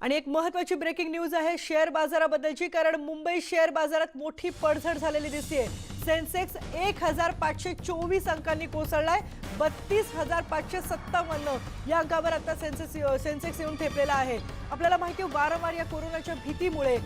आणि एक महत्वाची ब्रेकिंग न्यूज आहे शेअर बाजाराबद्दलची कारण मुंबई शेअर बाजारात मोठी पडझड झालेली दिसते सेन्सेक्स एक हजार पाचशे चोवीस अंकांनी कोसळलाय. बत्तीस हजार पाचशे सत्तावन्न या अंकावर आता सेन्सेक्स सेन्सेक्स येऊन ठेपलेला आहे. आपल्याला माहिती वारंवार या कोरोनाच्या भीतीमुळे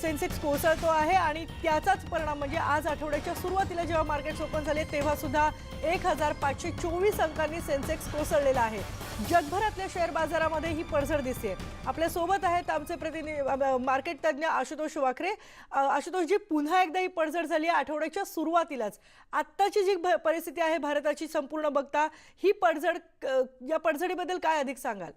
सेन्सेक्स कोसळतो आहे आणि त्याचाच परिणाम म्हणजे आज आठवड्याच्या सुरुवातीला जेव्हा मार्केट्स ओपन झाले तेव्हा सुद्धा एक हजार पाचशे चोवीस अंकांनी सेन्सेक्स कोसळलेला आहे. जगभरातल्या शेअर बाजारामध्ये ही पडझड दिसते आपल्यासोबत आहेत आमचे प्रतिनिधी मार्केट तज्ज्ञ आशुतोष वाखरे. आशुतोष आशुतोषजी पुन्हा एकदा ही पडझड झाली आठवड्याच्या सुरुवातीलाच. आत्ताची जी परिस्थिती आहे भारताची संपूर्ण बघता ही पडझड या पडझडीबद्दल काय अधिक सांगाल?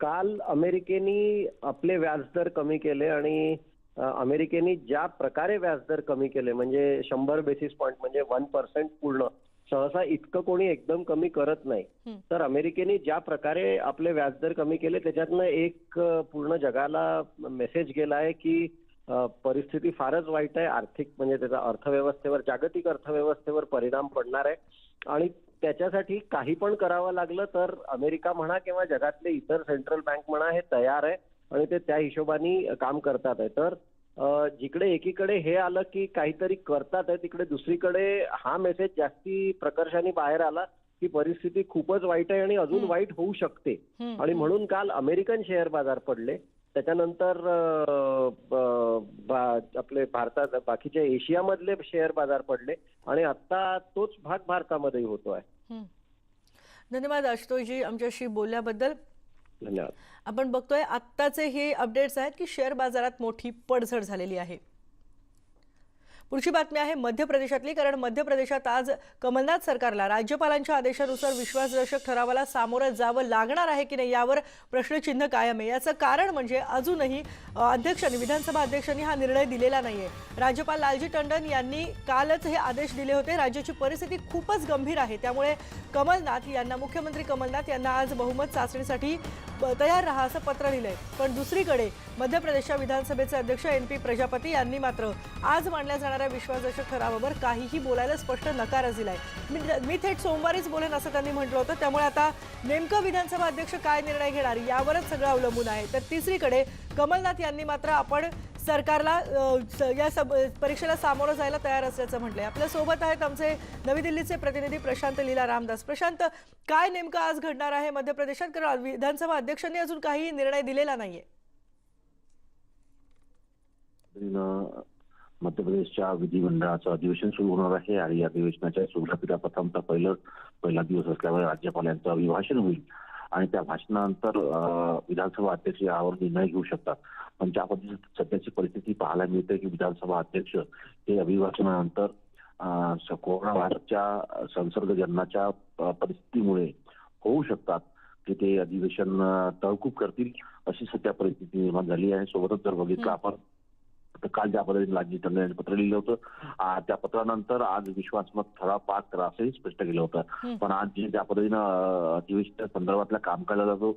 काल अमेरिकेने आपले व्याजदर कमी केले आणि अमेरिकेने ज्या प्रकारे व्याजदर कमी केले म्हणजे शंभर बेसिस पॉईंट म्हणजे वन पर्सेंट पूर्ण सहसा इतकं कोणी एकदम कमी करत नाही. तर अमेरिकेने ज्या प्रकारे आपले व्याजदर कमी केले त्याच्यातनं एक पूर्ण जगाला मेसेज गेला आहे की परिस्थिती फारच वाईट आहे. आर्थिक म्हणजे त्याचा अर्थव्यवस्थेवर जागतिक अर्थव्यवस्थेवर परिणाम पडणार आहे. आणि त्याच्यासाठी काही पण करावं लागलं तर अमेरिका म्हणा किंवा जगातले इतर सेंट्रल बँक म्हणा हे तयार आहे आणि ते त्या हिशोबाने काम करतात आहे. तर जिकडे एकीकडे हे आलं की काहीतरी करतात आहे तिकडे दुसरीकडे हा मेसेज जास्ती प्रकर्षाने बाहेर आला की परिस्थिती खूपच वाईट आहे आणि अजून हं. वाईट होऊ शकते. हं, आणि हं. म्हणून काल अमेरिकन शेअर बाजार पडले. त्याच्यानंतर आपले भारतात बाकीचे एशियामधले शेअर बाजार पडले. आणि आता तोच भाग भारतामध्येही होतो आहे. हं. धन्यवाद आशुतोषजी आमच्याशी बोलल्याबद्दल. धन्यवाद. आपण बघतोय आत्ताचे हे अपडेट्स आहेत की शेअर बाजारात मोठी पडझड झालेली आहे. पुढची बातमी आहे मध्य प्रदेशातली कारण मध्य प्रदेशात आज कमलनाथ सरकारला राज्यपालांच्या आदेशानुसार विश्वासदर्शक ठरावाला सामोरं जावं लागणार आहे की नाही यावर प्रश्नचिन्ह कायम आहे. याचं कारण म्हणजे अजूनही अध्यक्षांनी विधानसभा अध्यक्षांनी हा निर्णय दिलेला नाहीये. राज्यपाल लालजी टंडन यांनी कालच हे आदेश दिले होते. राज्याची परिस्थिती खूपच गंभीर आहे. त्यामुळे कमलनाथ यांना मुख्यमंत्री कमलनाथ यांना आज बहुमत चाचणीसाठी तयार राहा असं पत्र लिहिलंय. पण दुसरीकडे मध्य प्रदेशच्या विधानसभेचे अध्यक्ष एन पी प्रजापती यांनी मात्र आज मांडल्या जाणाऱ्या विश्वासदर्शक ठरावावर काहीही बोलायला स्पष्ट नकारच दिलाय मी मी थेट सोमवारीच बोलेन असं त्यांनी म्हटलं होतं. त्यामुळे आता नेमकं विधानसभा अध्यक्ष काय निर्णय घेणार यावरच सगळं अवलंबून आहे. तर तिसरीकडे कमलनाथ यांनी मात्र आपण सरकारला या सब परीक्षेला सामोरं जायला तयार असल्याचं म्हटलंय. आपल्यासोबत आहेत आमचे नवी दिल्लीचे प्रतिनिधी प्रशांत लीला रामदास प्रशांत काय नेमकं आज घडणार आहे? मध्य प्रदेशात कारण विधानसभा अध्यक्षांनी अजून काही निर्णय दिलेला नाहीये. मध्य प्रदेशच्या विधिमंडळाचं अधिवेशन सुरू होणार आहे आणि या अधिवेशनाच्या सुरुवातीला प्रथमचा पहिलं पहिला दिवस असल्यामुळे राज्यपालांचं अभिभाषण होईल. आणि त्या भाषणानंतर विधानसभा अध्यक्ष यावर निर्णय घेऊ शकतात. पण ज्या पद्धतीने सध्याची परिस्थिती पाहायला मिळते की विधानसभा अध्यक्ष हे अभिभाषणानंतर कोरोना व्हायरसच्या संसर्गजन्याच्या परिस्थितीमुळे होऊ शकतात की ते अधिवेशन तहकूब करतील अशी सध्या परिस्थिती निर्माण झाली आहे. सोबतच जर बघितलं आपण काल ज्या पद्धतीने लालजी टंडन यांनी पत्र लिहिलं होतं त्या पत्रानंतर आज विश्वासमत ठराव पास करा असंही स्पष्ट केलं. होतं पण आज जे ज्या पद्धतीनं अधिवेशना संदर्भातल्या कामकाजाचा जो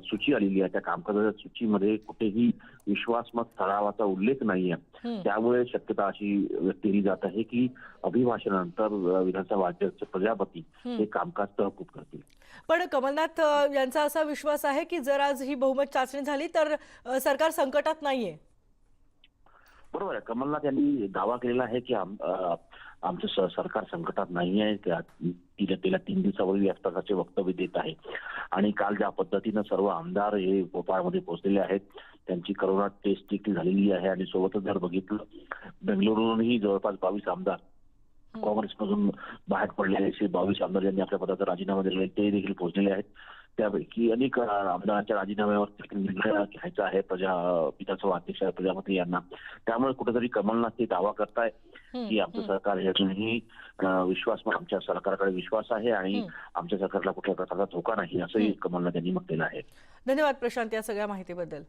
सूची आलेली आहे त्या कामकाजाच्या सूचीमध्ये कुठेही विश्वासमत ठरावाचा उल्लेख नाहीये हं. त्यामुळे शक्यता अशी व्यक्त केली जात आहे की अभिभाषणानंतर विधानसभा अध्यक्ष प्रजापती हं. कामकाज तहकूब करतील पण कमलनाथ यांचा असा विश्वास आहे की जर आज ही बहुमत चाचणी झाली तर सरकार संकटात नाहीये बरोबर आहे. कमलनाथ यांनी दावा केलेला आहे की आमचं सरकार संकटात नाही आहे. त्या गेल्या गेल्या तीन दिवसावरील या प्रकारचे वक्तव्य देत आहे. आणि काल ज्या पद्धतीनं सर्व आमदार हे भोपाळमध्ये पोहोचलेले आहेत त्यांची करोना टेस्ट देखील झालेली आहे आणि सोबतच जर बघितलं बेंगळुरूनही जवळपास बावीस आमदार काँग्रेसमधून बाहेर पडलेले असे बावीस आमदार ज्यांनी आपल्या पदाचा राजीनामा दिलेला आहे ते देखील पोहोचलेले आहेत. त्यापैकी अनेक आमदारांच्या राजीनाम्यावर निर्णय घ्यायचा आहे. प्रजा विधानसभा अध्यक्ष प्रजापती यांना. त्यामुळे कुठेतरी कमलनाथ ते दावा करताय की आमचं. सरकार हे अजूनही विश्वास आमच्या सरकारकडे विश्वास आहे आणि. आमच्या सरकारला कुठल्या प्रकारचा धोका नाही असंही कमलनाथ यांनी म्हटलेलं आहे. धन्यवाद प्रशांत या सगळ्या माहितीबद्दल.